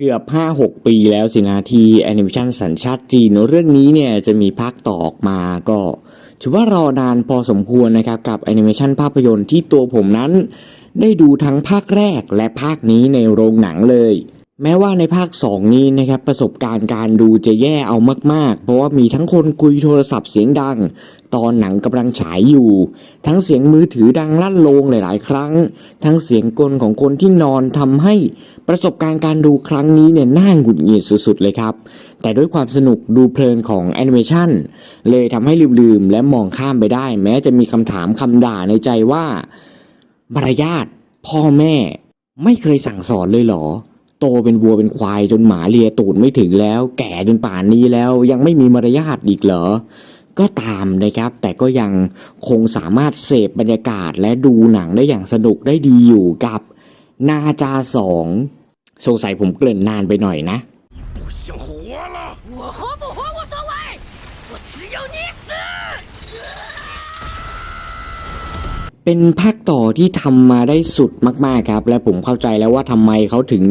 เกือบ 5-6 ปีแล้วสินะที่แอนิเมชันสัญชาติจีนเรื่องนี้เนี่ยจะมีภาคต่อออกมาก็ถือว่ารอนานพอสมควรนะครับกับแอนิเมชันภาพยนตร์ที่ตัวผมนั้น ได้ดูทั้งภาคแรกและภาคนี้ในโรงหนังเลย แม้ว่าในภาค 2 นี้นะครับประสบการณ์การดูจะแย่เอามาก ๆ เพราะว่ามีทั้งคนคุยโทรศัพท์เสียงดัง ตอนหนังกำลังฉายอยู่ ทั้งเสียงมือถือดังลั่นโลงหลาย ๆ ครั้ง ทั้งเสียงกลของคนที่นอนทำให้ประสบการณ์การดูครั้งนี้เนี่ยน่าหงุดหงิดสุด ๆ เลยครับ แต่ด้วยความสนุกดูเพลินของแอนิเมชันเลยทำให้ลืม ๆ และมองข้ามไปได้ แม้จะมีคำถามคำด่าในใจว่ามารยาทพ่อแม่ ไม่เคยสั่งสอนเลยเหรอโตเป็นวัวเป็นควายจนหมาเลียตูดไม่ถึงแล้ว แก่จนป่านนี้แล้วยังไม่มีมารยาทอีกเหรอ ก็ตามนะครับ แต่ก็ยังคงสามารถเสพบรรยากาศและดูหนังได้อย่างสนุกได้ดีอยู่กับนาจาสองสงสัยผมเกริ่นนานไปหน่อยนะเป็นภาคต่อที่ทำมาได้สุดมากๆครับ และผมเข้าใจแล้วว่าทำไมเขาถึง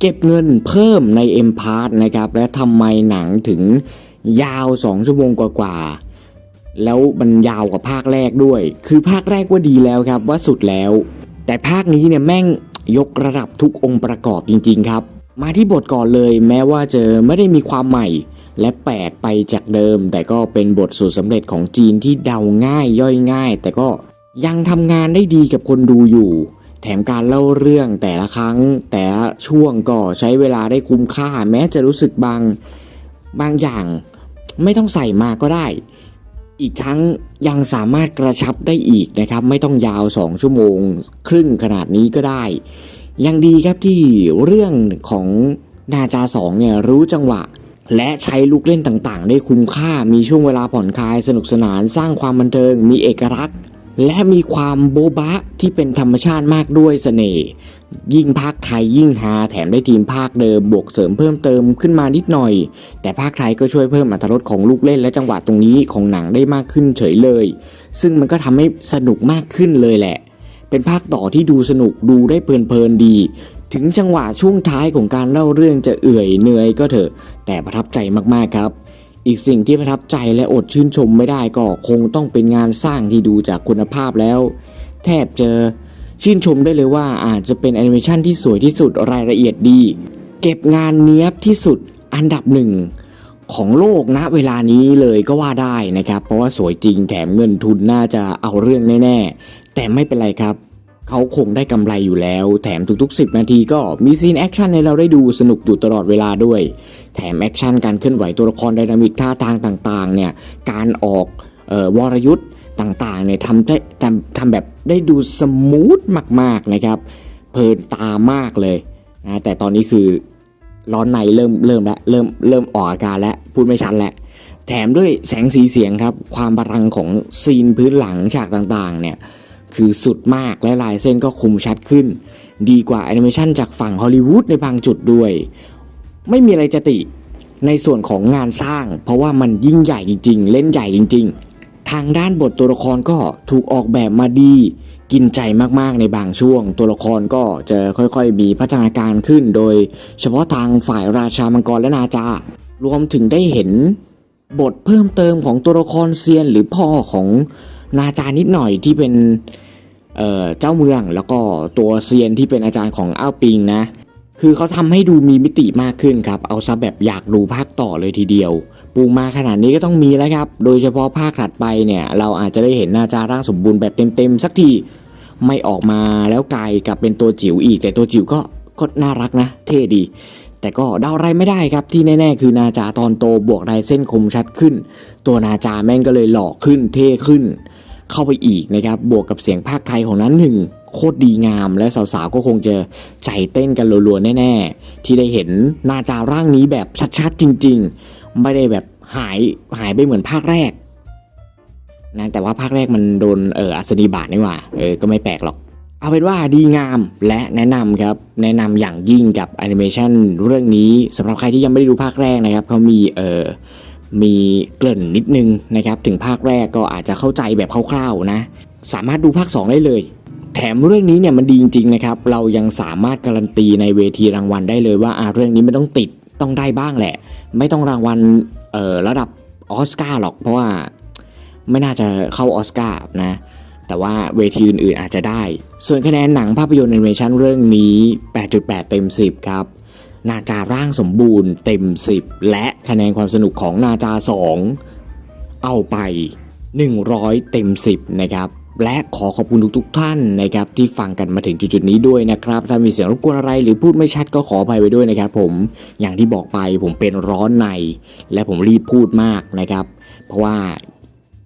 เก็บเงินเพิ่มใน M-Part นะครับ และทำไมหนังถึง ยาว2ชั่วโมงกว่าๆแล้วมันยาวกว่าภาคแรกด้วย คือภาคแรกว่าดีแล้วครับว่าสุดแล้ว แต่ภาคนี้เนี่ยแม่งยกระดับทุกองค์ประกอบจริง ๆ ครับ มาที่บทก่อนเลยแม้ว่าจะไม่ได้มีความใหม่ และแปลกไปจากเดิม แต่ก็เป็นบทสูตรสำเร็จของจีนที่เดาง่ายย่อยง่าย แต่ก็ยังทำงานได้ดีกับคนดูอยู่ แถมการเล่าเรื่องแต่ละครั้ง แต่ละช่วงก็ใช้เวลาได้คุ้มค่า แม้จะรู้สึกบางบางอย่าง ไม่ต้องใส่มาก็ได้ อีกทั้งยังสามารถกระชับได้อีกนะครับ ไม่ต้องยาว 2 ชั่วโมง ครึ่งขนาดนี้ก็ได้ ยังดีครับที่เรื่องของนาจาสองเนี่ยรู้จังหวะ และใช้ลูกเล่นต่างๆ ได้คุ้มค่ามีช่วงเวลาผ่อนคลายสนุกสนานสร้างความบันเทิงมีเอกลักษณ์ และมีความโบ๊ะบะที่เป็นธรรมชาติมากด้วยเสน่ห์ยิ่งภาคไทยยิ่งฮาแถมได้ทีมภาคเดิมบวกเสริมเพิ่มเติมขึ้นมานิดหน่อย แต่ภาคไทยก็ช่วยเพิ่มอรรถรสของลูกเล่นและจังหวะตรงนี้ของหนังได้มากขึ้นเฉยเลย ซึ่งมันก็ทำให้สนุกมากขึ้นเลยแหละ เป็นภาคต่อที่ดูสนุกดูได้เพลินๆดี ถึงจังหวะช่วงท้ายของการเล่าเรื่องจะเอื่อยเหนื่อยก็เถอะ แต่ประทับใจมากๆครับ อีกสิ่งที่ประทับใจและอดชื่นชมไม่ได้ก็คงต้องเป็นงานสร้างที่ดูจากคุณภาพแล้ว แทบจะชื่นชมได้เลยว่าอาจจะเป็นแอนิเมชันที่สวยที่สุดรายละเอียดดี เก็บงานเนี้ยบที่สุดอันดับหนึ่งของโลกณเวลานี้เลยก็ว่าได้นะครับ เพราะว่าสวยจริงแถมเงินทุนน่าจะเอาเรื่องแน่ ๆ แต่ไม่เป็นไรครับ เขาคงได้กำไรอยู่แล้ว แถมทุกๆ 10 นาทีก็มีซีนแอคชั่นให้เราได้ดูสนุกอยู่ตลอดเวลาด้วย แถมแอคชั่นการเคลื่อนไหวตัวละครไดนามิกท่าทางต่างๆเนี่ยการออกออวรยุทธ์ต่างๆเนี่ยทำได้ทำทำแบบได้ดูสมูทมากๆนะครับ เพลินตามากเลยนะแต่ตอนนี้คือร้อนในเริ่มเริ่มแล้วเริ่มเริ่มออกอาการแล้วพูดไม่ชัดแล้วแถมด้วยแสงสีเสียงครับ ความบารังของซีนพื้นหลังฉากต่างๆ เนี่ย คือสุดมากและลายเส้นก็คมชัดขึ้น ดีกว่าแอนิเมชันจากฝั่งฮอลลีวูดในบางจุดด้วย ไม่มีอะไรจะติในส่วนของงานสร้าง เพราะว่ามันยิ่งใหญ่จริง ๆ เล่นใหญ่จริง ๆ ทางด้านบทตัวละครก็ถูกออกแบบมาดี กินใจมากๆในบางช่วง ตัวละครก็จะค่อยๆ มีพัฒนาการขึ้น โดย เฉพาะทางฝ่ายราชามังกรและนาจา รวมถึงได้เห็นบทเพิ่มเติมของตัวละครเซียนหรือพ่อของ นาจานิดหน่อยที่เป็นเเจ้าเมืองแล้วก็ตัวเซียนที่เป็นอาจารย์ของอ้าวปิงนะ คือเขาทำให้ดูมีมิติมากขึ้นครับ เอาซะแบบอยากดูภาคต่อเลยทีเดียว ปูมาขนาดนี้ก็ต้องมีแล้วครับ โดยเฉพาะภาคถัดไปเนี่ย เราอาจจะได้เห็นนาจาร่างสมบูรณ์แบบเต็มๆสักทีไม่ออกมาแล้วกลายกลับเป็นตัวจิ๋วอีก แต่ตัวจิ๋วก็ก็น่ารักนะ เท่ดี แต่ก็เดาอะไรไม่ได้ครับที่แน่ ๆ คือนาจาตอนโตบวกลายเส้นคมชัดขึ้น ตัวนาจาแม่งก็เลยหล่อขึ้นเท่ขึ้น เข้าไปอีกนะครับ บวกกับเสียงภาคไทยของนั้นหนึ่งโคตรดีงามและสาวๆก็คงจะใจเต้นกันรัวๆแน่ๆ ที่ได้เห็นหน้าจาร่างนี้แบบชัดๆจริงๆ ไม่ได้แบบหายหายไปเหมือนภาคแรกนะแต่ว่าภาคแรกมันโดนเอออัศนีบาทนี่หว่าเออก็ไม่แปลกหรอก เอาเป็นว่าดีงามและแนะนำครับ แนะนำอย่างยิ่งกับแอนิเมชันเรื่องนี้สำหรับใครที่ยังไม่ได้ดูภาคแรกนะครับเขามีเออ มีเกริ่นนิดนึงนะครับ ถึงภาคแรกก็อาจจะเข้าใจแบบคร่าวๆนะ สามารถดูภาค 2 ได้เลย แถมเรื่องนี้เนี่ยมันดีจริงๆนะครับ เรายังสามารถการันตีในเวทีรางวัลได้เลยว่าอาเรื่องนี้ไม่ต้องติดต้องได้บ้างแหละ ไม่ต้องรางวัลระดับออสการ์หรอก เพราะว่าไม่น่าจะเข้าออสการ์นะ แต่ว่าเวทีอื่นๆอาจจะได้ ส่วนคะแนนหนังภาพยนตร์แอนิเมชันเรื่องนี้ 8.8 เต็ม 10 ครับ นาจาร่างสมบูรณ์เต็ม 10 และคะแนนความสนุกของนาจา 2 เอาไป 100 เต็ม 10 นะครับและขอขอบคุณทุกๆท่านนะครับที่ฟังกันมาถึงจุดๆนี้ด้วยนะครับ ถ้ามีเสียงรบกวนอะไรหรือพูดไม่ชัดก็ขออภัยไว้ด้วยนะครับ ผมอย่างที่บอกไปผมเป็นร้อนใน และผมรีบพูดมากนะครับ เพราะว่า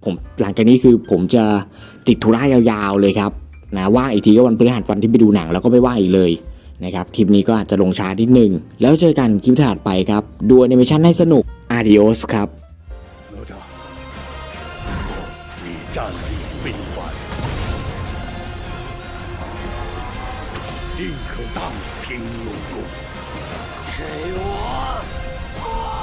ผมหลังจากนี้คือผมจะติดธุระยาวๆเลยครับนะว่างอีกทีก็วันพฤหัสวันที่ไปดูหนังแล้วก็ไม่ว่างอีกเลย นะครับคลิปนี้ก็อาจจะลงช้านิดนึ่งแล้วเจอกันคลิปถัดไปครับ ดูแอนิเมชันให้สนุก adios ครับ定可荡平龙宫，给我！